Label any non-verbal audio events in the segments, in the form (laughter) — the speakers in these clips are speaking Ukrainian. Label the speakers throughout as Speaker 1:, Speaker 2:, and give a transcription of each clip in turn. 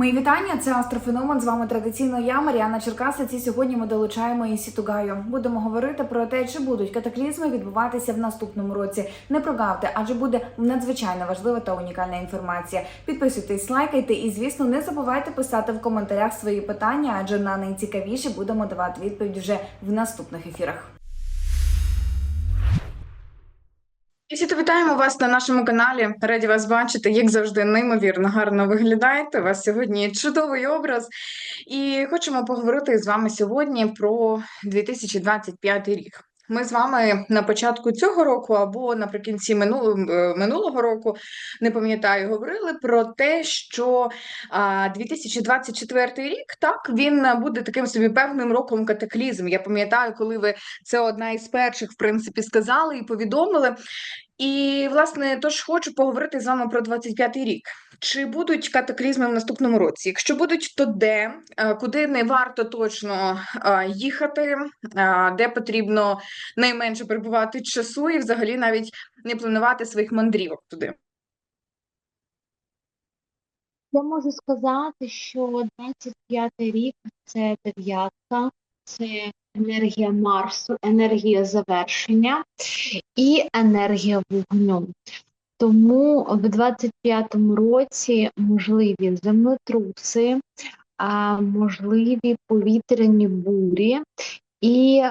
Speaker 1: Мої вітання. Це Астрофеномен. З вами традиційно я, Маріана Черкасець. І сьогодні ми долучаємо Інсіту Гаю. Будемо говорити про те, чи будуть катаклізми відбуватися в наступному році. Не прогавте, адже буде надзвичайно важлива та унікальна інформація. Підписуйтесь, лайкайте і, звісно, не забувайте писати в коментарях свої питання, адже на найцікавіші будемо давати відповідь вже в наступних ефірах. Всі вітаємо вас на нашому каналі. Раді вас бачити, як завжди, неймовірно гарно виглядаєте. У вас сьогодні чудовий образ. І хочемо поговорити з вами сьогодні про 2025 рік. Ми з вами на початку цього року або наприкінці минулого, минулого року, не пам'ятаю, говорили про те, що а, 2024 рік так він буде таким собі певним роком катаклізм. Я пам'ятаю, коли ви це одна із перших, в принципі, сказали і повідомили. І, власне, тож хочу поговорити з вами про 25-й рік. Чи будуть катаклізми в наступному році? Якщо будуть, то де, Е, куди не варто точно е, їхати, е, де потрібно найменше перебувати часу, і взагалі навіть не планувати своїх мандрівок туди.
Speaker 2: Я можу сказати, що 25 рік це дев'ятка, це енергія Марсу, енергія завершення і енергія вогню. Тому в 25-му році можливі землетруси, можливі повітряні бурі і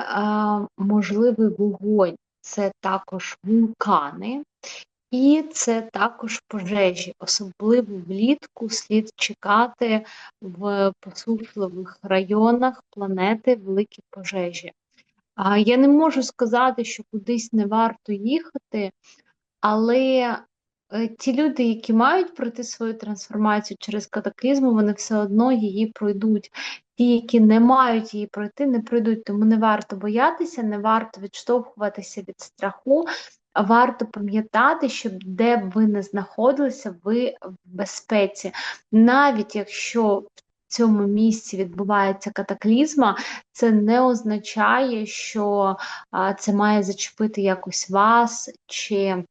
Speaker 2: можливий вогонь. Це також вулкани. І це також пожежі, особливо влітку слід чекати в посушливих районах планети великі пожежі. А я не можу сказати, що кудись не варто їхати, але е, ті люди, які мають пройти свою трансформацію через катаклізми, вони все одно її пройдуть. Ті, які не мають її пройти, не пройдуть. Тому не варто боятися, не варто відштовхуватися від страху. Варто пам'ятати, що де б ви не знаходилися, ви в безпеці. Навіть якщо в цьому місці відбувається катаклізма, це не означає, що це має зачепити якось вас чи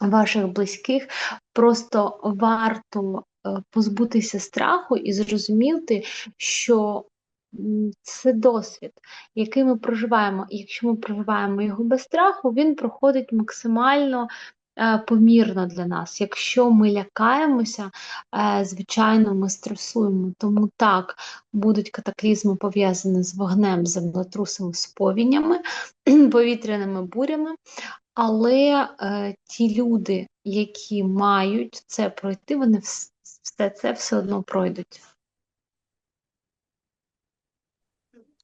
Speaker 2: ваших близьких. Просто варто е, позбутися страху і зрозуміти, що це досвід, який ми проживаємо. І якщо ми проживаємо його без страху, він проходить максимально е, помірно для нас. Якщо ми лякаємося, е, звичайно, ми стресуємо. Тому так, будуть катаклізми пов'язані з вогнем, землетрусами, з повінями, (clears throat) повітряними бурями. Але е, ті люди, які мають це пройти, вони все це все одно пройдуть.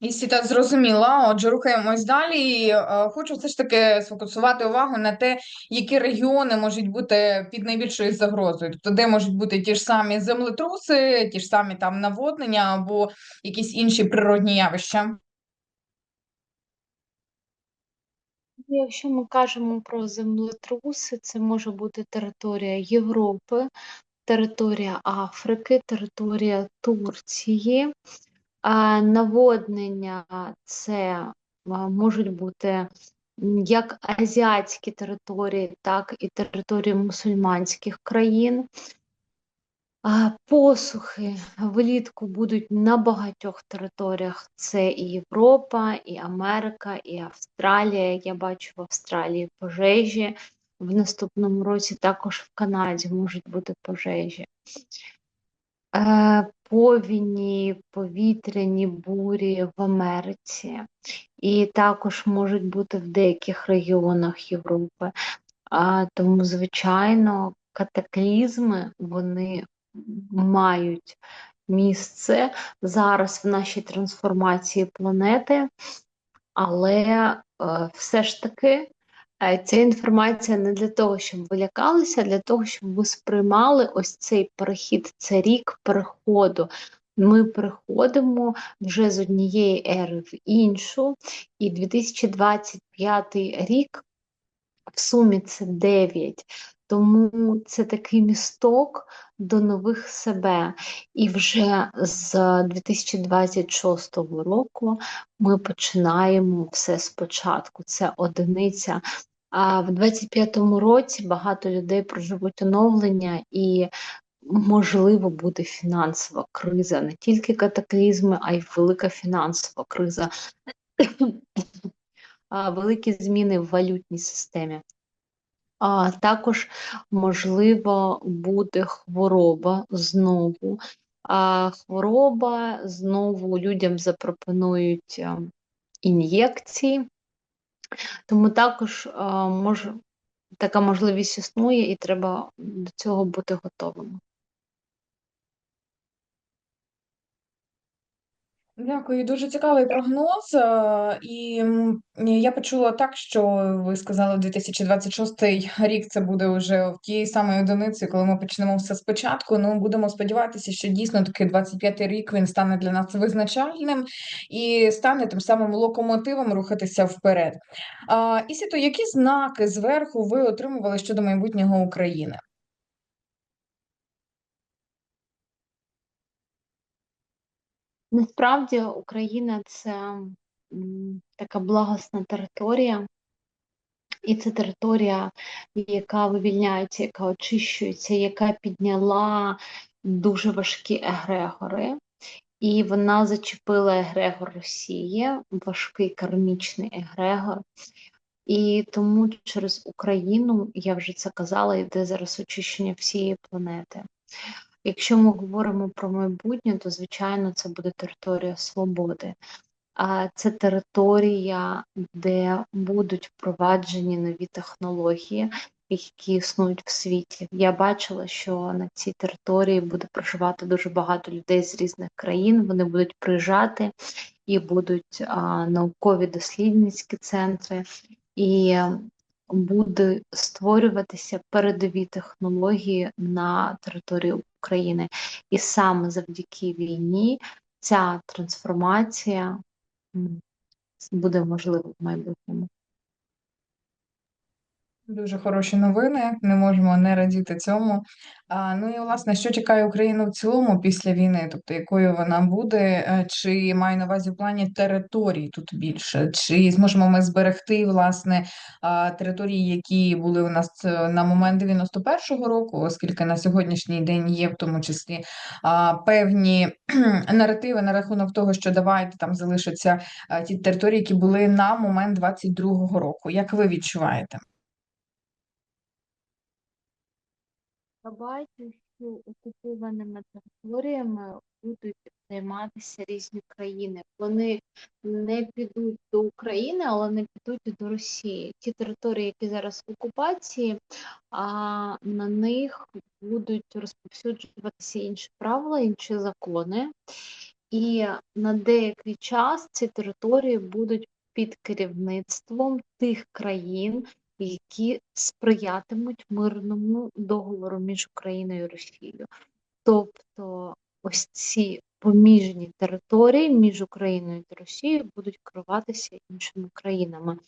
Speaker 1: Якщо так зрозуміла, отже, рухаємось далі. Е, Хочу все ж таки сфокусувати увагу на те, які регіони можуть бути під найбільшою загрозою. Тобто, де можуть бути ті ж самі землетруси, ті ж самі там наводнення або якісь інші природні явища.
Speaker 2: Якщо ми кажемо про землетруси, це може бути територія Європи, територія Африки, територія Турції. Наводнення це можуть бути як азіатські території, так і території мусульманських країн. Посухи влітку будуть на багатьох територіях. Це і Європа, і Америка, і Австралія. Я бачу в Австралії пожежі. В наступному році також в Канаді можуть бути пожежі. Е, Повіні, повітряні бурі в Америці, і також можуть бути в деяких регіонах Європи. Тому, звичайно, катаклізми вони мають місце зараз в нашій трансформації планети, але е, все ж таки ця інформація не для того, щоб ви лякалися, а для того, щоб ви сприймали ось цей перехід, це рік переходу. Ми переходимо вже з однієї ери в іншу, і 2025 рік в сумі це 9. Тому це такий місток до нових себе. І вже з 2026 року ми починаємо все спочатку. Це одиниця. А в 25-му році багато людей проживуть оновлення, і можливо буде фінансова криза, не тільки катаклізми, а й велика фінансова криза, великі зміни в валютній системі. А також, можливо, буде хвороба знову. А хвороба знову людям запропонують ін'єкції, тому також може, така можливість існує, і треба до цього бути готовими.
Speaker 1: Дякую, дуже цікавий прогноз. е, І я почула так, що ви сказали, 2026 рік це буде вже в тій самій одиниці, коли ми почнемо все спочатку. Ну, будемо сподіватися, що дійсно таки 25-й рік він стане для нас визначальним і стане тим самим локомотивом рухатися вперед. А, Ісіто, які знаки зверху ви отримували щодо майбутнього України?
Speaker 2: Насправді Україна це така благосна територія, і це територія, яка вивільняється, яка очищується, яка підняла дуже важкі егрегори. І вона зачепила егрегор Росії, важкий кармічний егрегор. І тому через Україну, я вже це казала, йде зараз очищення всієї планети. Якщо ми говоримо про майбутнє, то звичайно це буде територія свободи. А це територія, де будуть впроваджені нові технології, які існують в світі. Я бачила, що на цій території буде проживати дуже багато людей з різних країн. Вони будуть приїжджати і будуть а, наукові дослідницькі центри, і буде створюватися передові технології на території України. І саме завдяки війні ця трансформація буде можлива в майбутньому.
Speaker 1: Дуже хороші новини, не можемо не радіти цьому. А, ну і власне, що чекає Україну в цілому після війни? Тобто, якою вона буде, Е, чи маю на увазі в плані територій тут більше, чи зможемо ми зберегти власне території, які були у нас е, на момент 91-го року, оскільки на сьогоднішній день є в тому числі певні (clears throat) наративи на рахунок того, що давайте там залишаться а, ті території, які були на момент 22-го року. Як ви відчуваєте?
Speaker 2: Я бачу, що окупованими територіями будуть займатися різні країни. Вони не підуть до України, але не підуть до Росії. Ті території, які зараз в окупації, а на них будуть розповсюджуватися інші правила, інші закони. І на деякий час ці території будуть під керівництвом тих країн, які сприятимуть мирному договору між Україною і Росією. Тобто ось ці поміжні території між Україною та Росією будуть керуватися іншими країнами.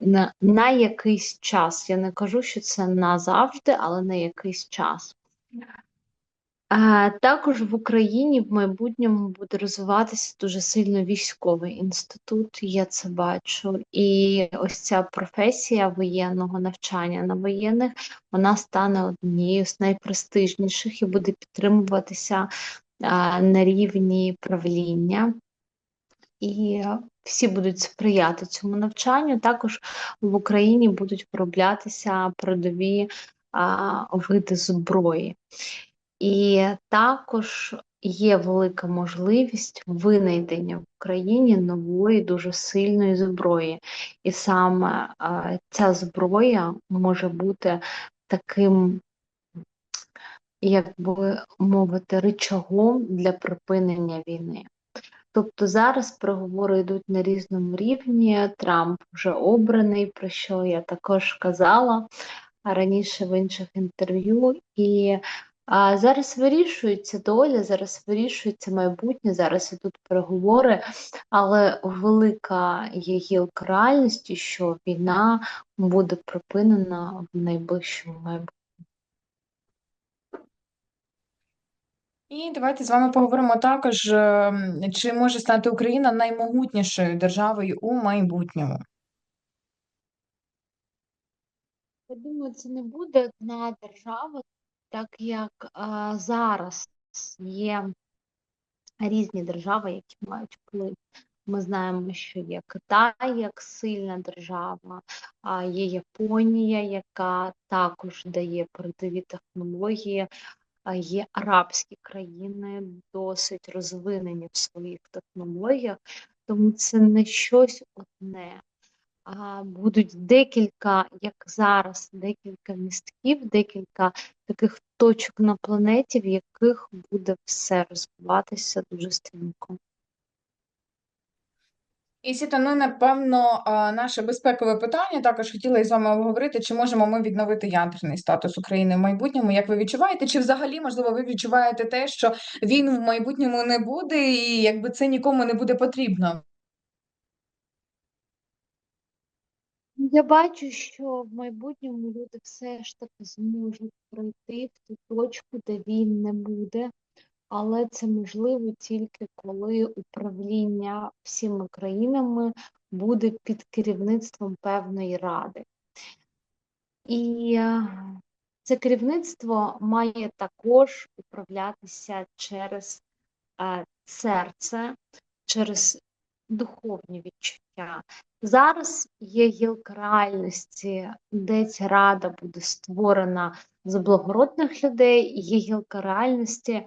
Speaker 2: На, на якийсь час. Я не кажу, що це назавжди, але на якийсь час. Також в Україні в майбутньому буде розвиватися дуже сильно військовий інститут, я це бачу. І ось ця професія воєнного навчання на воєнних, вона стане однією з найпрестижніших і буде підтримуватися на рівні правління. І всі будуть сприяти цьому навчанню. Також в Україні будуть вироблятися передові а, види зброї. І також є велика можливість винайдення в Україні нової дуже сильної зброї. І саме а, ця зброя може бути таким, як би мовити, рычагом для припинення війни. Тобто зараз переговори йдуть на різному рівні. Трамп вже обраний, про що я також казала раніше в інших інтерв'ю. І а, зараз вирішується доля, зараз вирішується майбутнє, зараз ідуть переговори, але велика є гілка реальності, що війна буде припинена в найближчому майбутньому.
Speaker 1: І давайте з вами поговоримо також, ем, чи може стати Україна наймогутнішою державою у майбутньому.
Speaker 2: Я думаю, це не буде одна держава, так як а, зараз є різні держави, які мають вплив. Ми знаємо, що є Китай як сильна держава, а є Японія, яка також дає передові технології, а є арабські країни досить розвинені в своїх технологіях, тому це не щось одне. А будуть декілька, як зараз, декілька містків, декілька таких точок на планеті, в яких буде все розвиватися дуже стрімко.
Speaker 1: І Сіта, ну напевно, наше безпекове питання також хотіла із вами обговорити, чи можемо ми відновити ядерний статус України в майбутньому. Як ви відчуваєте? Чи взагалі можливо ви відчуваєте те, що він в майбутньому не буде, і якби це нікому не буде потрібно?
Speaker 2: Я бачу, що в майбутньому люди все ж таки зможуть прийти в ту точку, де він не буде, але це можливо тільки коли управління всіма країнами буде під керівництвом певної ради. І е, це керівництво має також управлятися через е, серце, через духовні відчуття. Зараз є гілка реальності, де ця рада буде створена з благородних людей, є гілка реальності,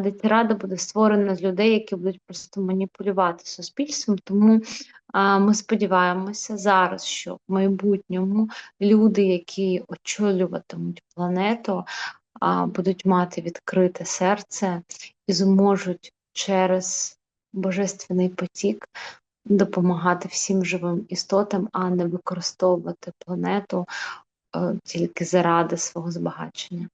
Speaker 2: де ця рада буде створена з людей, які будуть просто маніпулювати суспільством. Тому ми сподіваємося зараз, що в майбутньому люди, які очолюватимуть планету, будуть мати відкрите серце і зможуть через божественний потік допомагати всім живим істотам, а не використовувати планету е, тільки заради свого збагачення.